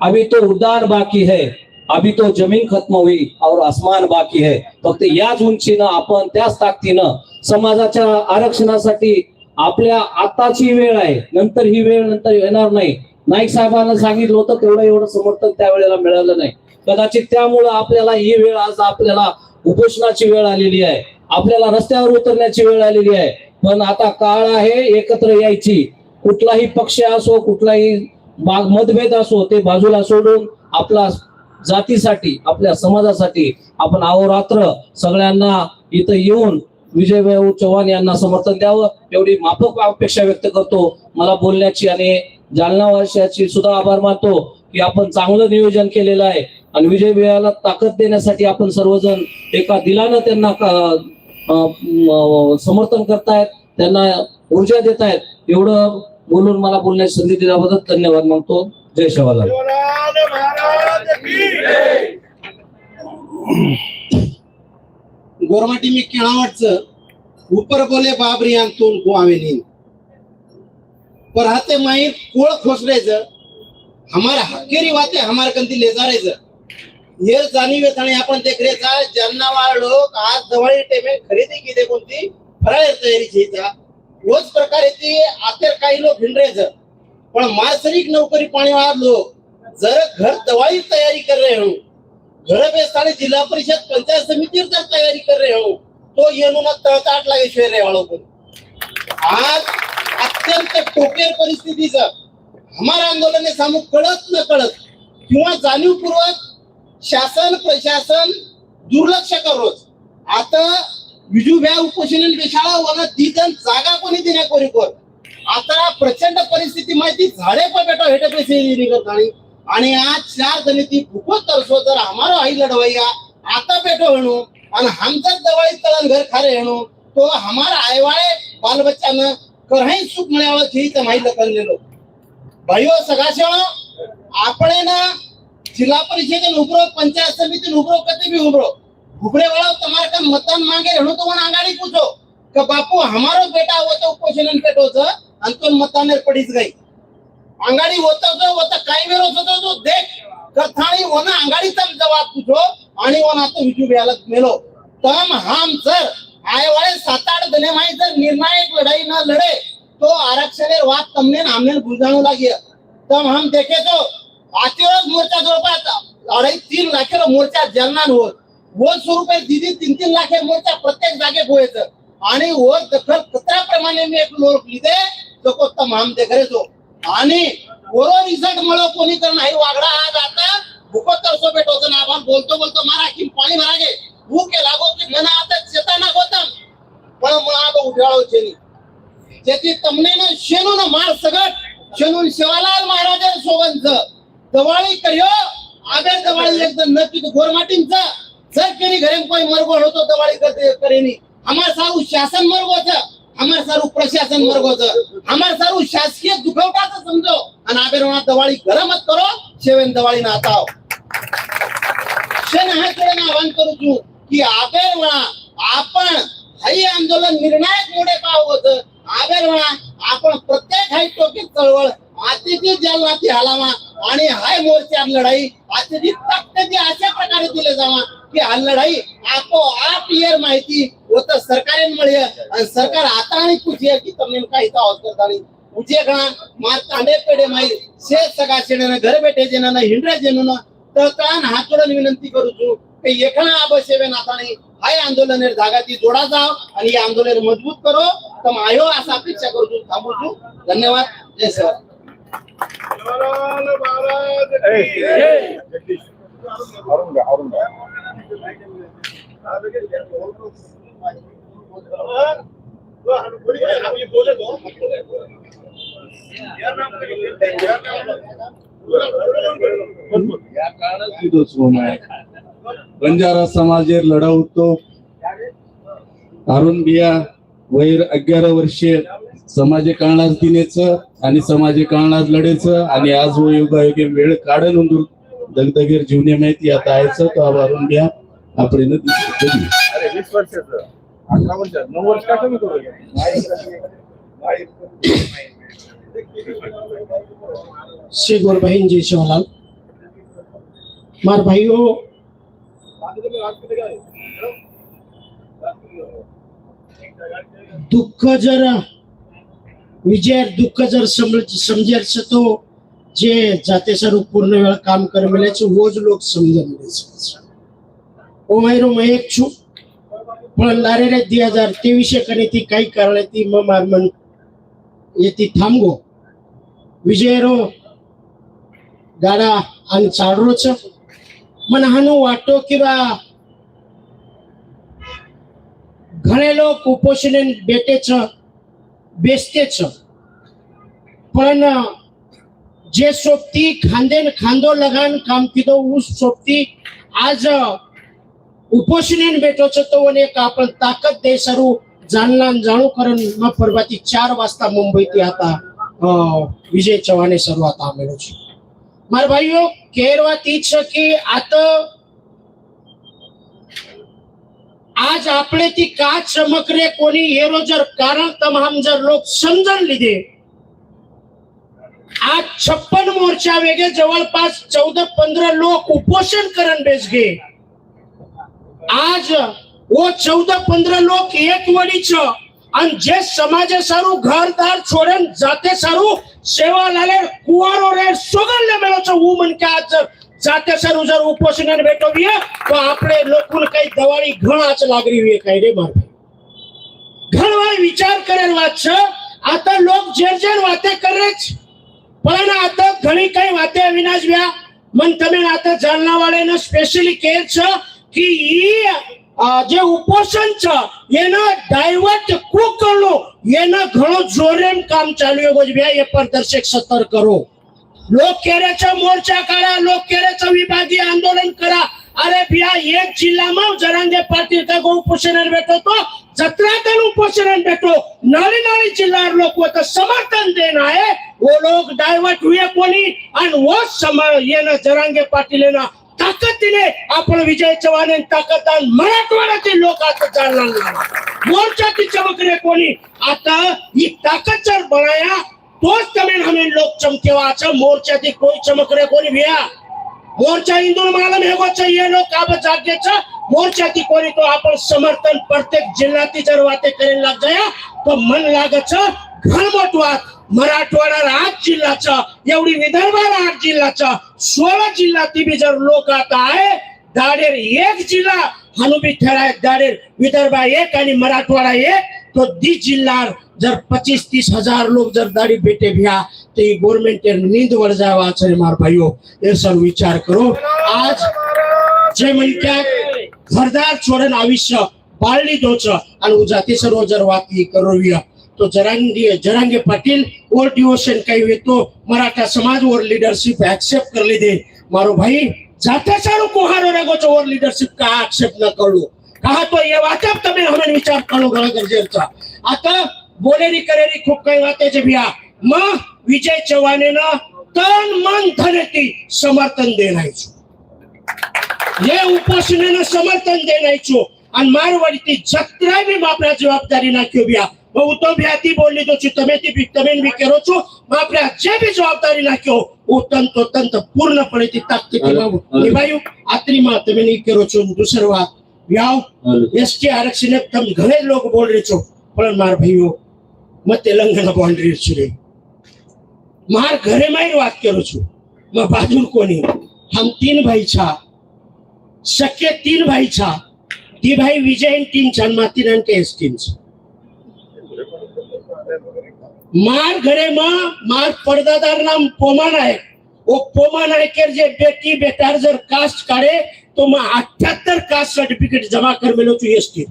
अभी तो उड्डाण बाकी है अभी तो जमीन खत्म हुई और आसमान बाकी है। फक्त याच उंचीनं आपण त्याच ताकदीनं समाजाच्या आरक्षणासाठी आपल्या आताची वेळ आहे नंतर ही वेळ नंतर येणार नाही. नाईक साहेबांना सांगितलं होतं तेवढं एवढं समर्थन त्यावेळेला मिळालं नाही. कदाचित त्यामुळं आपल्याला ही वेळ आज आपल्याला उपोषणाची वेळ आलेली आहे. आपल्याला रस्त्यावर उतरण्याची वेळ आलेली आहे. पण आता काळ आहे एकत्र यायची. कुठलाही पक्ष असो कुठलाही मतभेद असो ते बाजूला सोडून आपला जातीसाठी आपल्या समाजासाठी आपण अहोरात्र सगळ्यांना इथं येऊन विजय भाऊ चव्हाण यांना समर्थन द्यावं एवढी माफक अपेक्षा व्यक्त करतो. मला बोलण्याची आणि जालना वर्षाची सुद्धा आभार मानतो की आपण चांगलं नियोजन केलेलं आहे. आणि विजय भाऊला ताकद देण्यासाठी आपण सर्वजण एका दिलानं त्यांना समर्थन करतायत त्यांना ऊर्जा देत आहेत एवढं बोलून मला बोलण्याची संधी दिल्याबद्दल धन्यवाद मागतो जय शिवालाल गोरमाटी मी केळावटचं ऊपर बोले बाबरी अंतून गोवावेली पर हाते माई कोळ खोसडायचं हमार हक्केरी वाते हमार कंती ले हे हेर आणि आपण रेचा ज्यांना वाळ लोक आज जवळ टेमे खरेदी किती कोणती? फराळ तयारी घ्यायचा. तोच प्रकारे ते आतर काही लोक हिंडरायचं पण मार्सरिक नोकरी पाणी लोक जर घर दवाई तयारी कर रहे हो घर बेस्ताने जिल्हा परिषद पंचायत समिति जर तयारी कर रहे हो तो ये तळताट लागे शिवाय रे वाळो पण आज अत्यंत टोकेर परिस्थितीच हमारा आंदोलन सामू कळत न कळत किंवा जाणीवपूर्वक शासन प्रशासन दुर्लक्ष करोच आता विजू व्या उपोषण शाळा वन दिदन जागा कोणी देण्या कोरी कोर आता प्रचंड परिस्थिती माहिती झाडे पण बेटा हेटे पैसे निघत आणि आणि आज चार जणी ती फुकट तरसो जर हमारो आई लढवैया आता बेटो हेणू आणि हमचा दवाई तळण घर खारे हेणू तो हमारा आईवाळे बाल बच्चानं करहाई सुख मिळावं ही तर माहिती करलेलो भाईओ सगळा આપણે ના જિલ્લા પરિષદ ઉભરો પંચાયત સમિતિ ઉભરો કદી બી ઉભરો ઉભરે વાળો તમારે કામ મતદાન માંગે એનું તો મને આગાડી પૂછો કે બાપુ हमारो बेटा वो तो उपोषण पेटो छ आणि तो मताने पडीच गई आंगाडी होता जो होता काही वेळ होतो तो देख कथाणी वना आंगाडी तम जवाब पूछो आणि वना तो विजू बेला मेलो तम हम सर आए वाले सात आठ दिने माई जर निर्णायक लड़ाई न लड़े तो आरक्षण वाद तमने हमने बुझाणू लागी तम हम देखे तो आजच मोर्चा जवळपास अढाई तीन लाखेर मोर्चा जलनान होत व स्वरूपे दीदी तीन तीन लाख हे मोर्चा प्रत्येक जागे पोहायचं आणि व दखल पत्राप्रमाणे मी एक एकूण ओळखली ते जकोत्तम हम देखरेचो आणि वरो रिझल्ट मला कोणी तर नाही वागडा हा जाता भूकोत्तर सो भेटोचं ना आपण बोलतो बोलतो मारा की पाणी मारा गे. भूके लागो की मना आता चेता ना गोतम. पण मुळा तो उठाळो चेनी जेती तमने ना शेनू ना मार सगट. शेनू शिवालाल महाराज सोबत जवाळी करियो आबे जवाळी एकदम नक्की गोरमाटींचा સરકારી ઘરે કોઈ મરગો નહોતો તમારી કરીને અમાર સારું શાસન મરગો છે અમાર સારું પ્રશાસન મરગો છે અમાર સારું શાસકીય દુખવટા છે સમજો અને આબે રોણા દવાળી ઘરે મત કરો સેવેન દવાળી ના આતાઓ શેને હા કરીને આહવાન કરું છું કે આબે રોણા આપણ હઈ આંદોલન નિર્ણાયક મોડે પાવો છે આબે રોણા આપણ પ્રત્યેક હાઈ ટોકી ચળવળ आताची जलनाती हलावा आणि हाय मोर्चात लढाई आताची तक्त जी अशा प्रकारे दिले जावा की हा लढाई आपोआप येर माहिती होत. सरकारी सरकारेमुळे आणि सरकार आता आणि कुछ की तमने काही इथं करता झाली उजे का मात तांडे पेडे माहीत शेत सगा शेणानं घर बेठे जेणानं हिंडा जेणून तर कान हातोडून विनंती करू छू की एखादा आबसेवे नाताणी हाय आंदोलनेर जागाती जोडा जाव आणि या आंदोलन मजबूत करो. तर आयो असा अपेक्षा करू छू थांबू छू धन्यवाद. जय सर. बंजारा समाज लढा उठतो अरुण बिया वैर अग्यारा वर्षीय समाजे काळात दिनेचं आणि समाजे काळात लढेचं आणि आज व योगायोगे वेळ काढून उंदूर दगदगीर जीवने माहिती आता आहेचं तो आभारून घ्या. आपण श्री गोरबाईन जय शिवलाल मार हो दुःख जरा. विजय दुःख जर समजेल तो जे जाते सर पूर्ण वेळ काम कर मिले म्हणजे लोक जो लोग समझ ओ मेरो मैं एक छू. पण लारे रे दि हजार तेवीस कने ती काही कारण ती म मारमन येती थांबगो विजय रो गाडा आणि चाडरोच मन हानू वाटो किंवा घडे लोक उपोषण बेटेच. बेचतेच પણ જે सोबती खांदेन ખાંદો લગાન કામ કીધો, હું सोबती આજ उपोषणीन બેઠો છો તો અને એક આપણ તાકાત દે શરૂ જાણલાન જાણું કરણમાં પરવાથી ચાર વાસ્તા મુંબઈ થી હતા વિજય ચવાને શરૂઆત આમેલો છે. મારા ભાઈઓ કહેવાતી છે કે આ તો आज આપણે ती का चमक रे कोणी हेरो जर कारण तमाम जर लोक समजून लिदे आज छप्पन मोर्चा वेगे जवळपास चौदा पंधरा लोक उपोषण करण बेस गे आज वो चौदा पंधरा लोक एक वडीच आणि जे समाजे सारू घरदार छोडन जाते सारू సేవాలే కువారో రే సుగంధ મેળો વુમન કે આજ જાતે સર ઉજર ઉપોષણ બેઠો વિય તો આપણે લોકોને કઈ દવાળી ઘણાચ લાગરી વિય કઈ રે માર ઘણવાર વિચાર કરેલ વાત છે आता लोक झेर झेर वाते करेच पण आता घणी काही वाते अविनाश व्या मन तमे आता जालना वाले स्पेशली केर छ की जे उपोषण छ येन डायवर्ट कुक करलो એના ઘણો જોરેમ काम चालू आहे એ हे पारदर्शक सतर करो. લોક કેરેચો મોરચા કાઢા લોક કેરેચો વિભાગીય આંદોલન કરા अरे बिया एक जिल्हा मग जरांगे पाटील का गो उपोषणावर भेटो तो जत्रातन उपोषण भेटो. नळी नळी जिल्हा लोक होत समर्थन देणं आहे. वो लोक डायवर्ट हुए कोणी? आणि व समर येणं जरांगे पाटील येणं ताकदीने आपण विजय चव्हाण ताकद ताकददार मराठवाड्यातील लोक आता जाणला मोर्चाची चमकणे कोणी? आता ही ताकद जर बनाया तोच तमेन हमें लोक चमके वाचा. मोर्चा थी कोई चमक रहे कोई मोर्चा इंदूर मालम है वो ये लोग काबत जागे चा मोर्चा थी कोणी? तो आपण समर्थन प्रत्येक जिल्हा ती जर वाते करेल लग तो मन लागत घरमट वाट मराठवाड्याला आठ जिल्ह्याचा एवढी विदर्भाला आठ जिल्ह्याचा सोळा जिल्हा तिबी जर लोक आता आहे दाडेर एक जिल्हा हनुबी ठराय दाडेर विदर्भा एक आणि मराठवाडा एक तो दी जिल्हा जर पच्चीस तीस हजार लोग जर दाढ़ी बेटे भ्या तर ही गोरमेंट नींद वर जावा असं मार भाई हे सर्व विचार करो. आज जे म्हणतात घरदार सोडण आयुष्य बाळली दोच आणि उजाती सर्व जर वाती करूया. तो जरांगी जरांगे पाटील ओर डिवोशन काही वेतो मराठा समाज ओर लिडरशिप ऍक्सेप्ट करली दे. मारो भाई जाते चालू कुहारो रगो ओर लिडरशिप का ऍक्सेप्ट न करू? कहा तो ये बात अब तुम्हें हमें विचार करो घर गरजेचा. आता बोलेरी करेरी खूप काही वाते बिया म विजय चव्हाणेनं तन मन धनती समर्थन देणायचो. हे उपोषणानं समर्थन देणायचो. आणि मारवाडी ती जत्रा बी बापरा जबाबदारी नाख्यो बिया ઉદ્યમથી બોલ લીધો છું તમેથી તમે વિકેરો છો આપણે જે બી જવાબદારી નાખ્યો ઉતન તો તંત પૂર્ણપણે તાકતીમાં નિભાયું આત્રીમાં તમે નહીં કરો છો દુસરી વાત વ્યાવ એસટી આરક્ષણ તમે ઘણે લોકો બોલ રહે છો પણ મારા ભાઈઓ मैं तेलंगाना बाउंड्री रे मार घरे माई बात करू छु मैं बाजूर कोनी हम तीन भाई छा शक्य तीन भाई छा ती भाई विजय तीन छान माती रन के एस तीन छा घरे માં માર પડદાદાર નામ પોમા નાયક ઓ પોમા નાયકેર જે બેટી બેટાર જર કાસ્ટ કાઢે તો માં અઠ્યાત્તર કાસ્ટ સર્ટિફિકેટ જમા કરી મેલો છું એસટી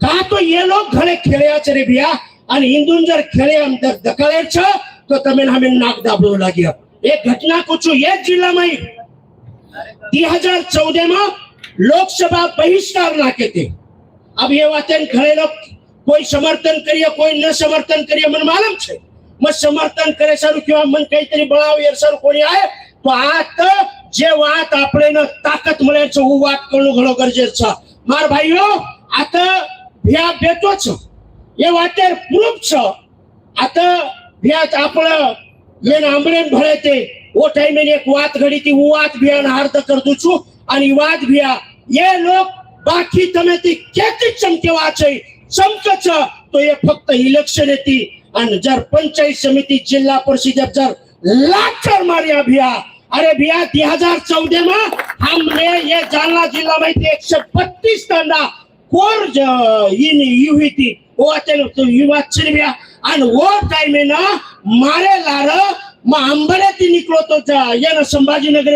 का तो ये लोग घणे खेळ्या रे बिया आणि हिंदून जर खेळे अंदर दखळे छ तो તમે हमें नाक दाबलो लाग्या एक घटना कुछ एक जिल्ला में दी हजार चौदह में लोकसभा बहिष्कार नाके थे अब ये बातें खड़े लोग કોઈ સમર્થન કરીએ, કોઈ ન સમર્થન કરીએ, મને માલમ છે. મત સમર્થન કરે સારું કેવા મન કઈ તરી બળાવે સારું કોઈ આવે તો આ તો જે વાત આપણે તાકાત મળે છે, હું વાત કરું ઘણો ગરજે છે. મારા ભાઈઓ, આ તો ભ્યા બેતો છે. એ વાત પ્રૂફ છે. આ તો ભ્યા આપણે મેં આંબળે ભળે તે. ઓ ટાઈમે એક વાત ઘડી હતી, હું વાત ભ્યાને હાર્દ કરતું છું. અને વાત ભ્યા એ લોક બાકી તમે તે કેટલી ચમકેવા છે? संकच तो ये फक्त इलेक्शन येते आणि जर पंचायत समिती जिल्हा परिषद जर लाठर मारिया भिया अरे भिया दो हजार चौदे मे हमने जालना जिल्हा माहिती एकशे बत्तीस टंडा कोर इन यू हुई तो. युवा छिड़ टाइम ना मारे लार मैं अम्बरे निकलो तो जा ये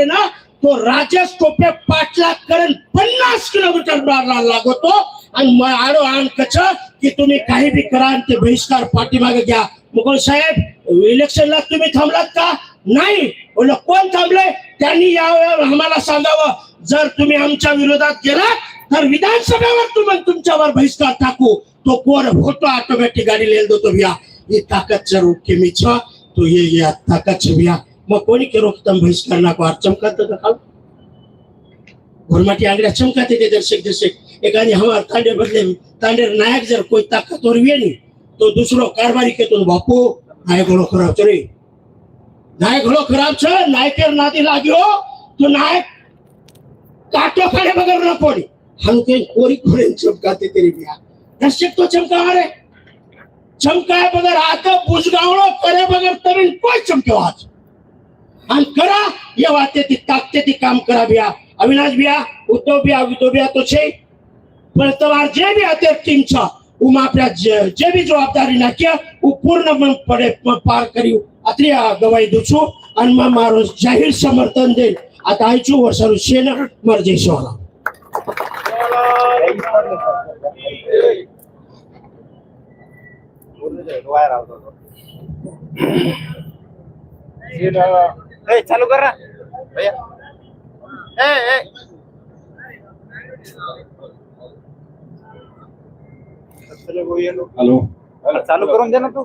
ना तो राजेश टोपे पाटलाकडे पन्नास किलोमीटर मारला लागतो. आणि मग आडो आण कच की तुम्ही काही बी करा आणि ते बहिष्कार पाठीमागे घ्या. मुघल साहेब इलेक्शनला तुम्ही थांबलात का? नाही. कोण थांबलंय? त्यांनी यावं आम्हाला सांगावं. जर तुम्ही आमच्या विरोधात गेलात तर विधानसभेवर तुम्ही तुमच्यावर बहिष्कार टाकू. तो कोर होतो ऑटोमॅटिक गाडी लेल तो भैया. ये ताकत जरूर के मी छ तो ये ये ताकत छ भैया मग कोणी के रोकतम बहिष्कार नाको आर चमकात का घोरमाटी आंगड्या चमकाते ते दर्शक दर्शक. एखादी हमार तांडे बदले तांडे नायक जर कोई ताकतवर वे नहीं तो दुसरो कारभारी केतो बापू नायक घोड़ो खराब रे नायक घोड़ो खराब छ नायकेर नादी लाग्यो तो नायक काटो खाने बगर न पड़ी. हलके के कोरी कोरी चमकाते तेरी बिया. दर्शक तो चमका मारे. चमकाय बगर आका बुजगावणो करे बगर तरी कोई चमक्यो आज आणि करा ये वाते ती ताकते ती काम करा बिया अविनाश बिया उद्धव बिया उद्धव बिया तो છે પણ તમારે જે બી અત્યારે ટીમ છે હું આપણા જે જે બી જવાબદારી નાખ્યા હું પૂર્ણપણે પાર કર્યું અત્રે આ ગવાઈ દઉં છું અને માં મારું જાહેર સમર્થન દઈ आता आयचू वर्षारू शेन मर जयशिवाला वायर आवतो ए चालू कर ना भैया. ए ए. हॅलो. चालू करून दे ना तू.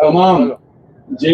तमाम जे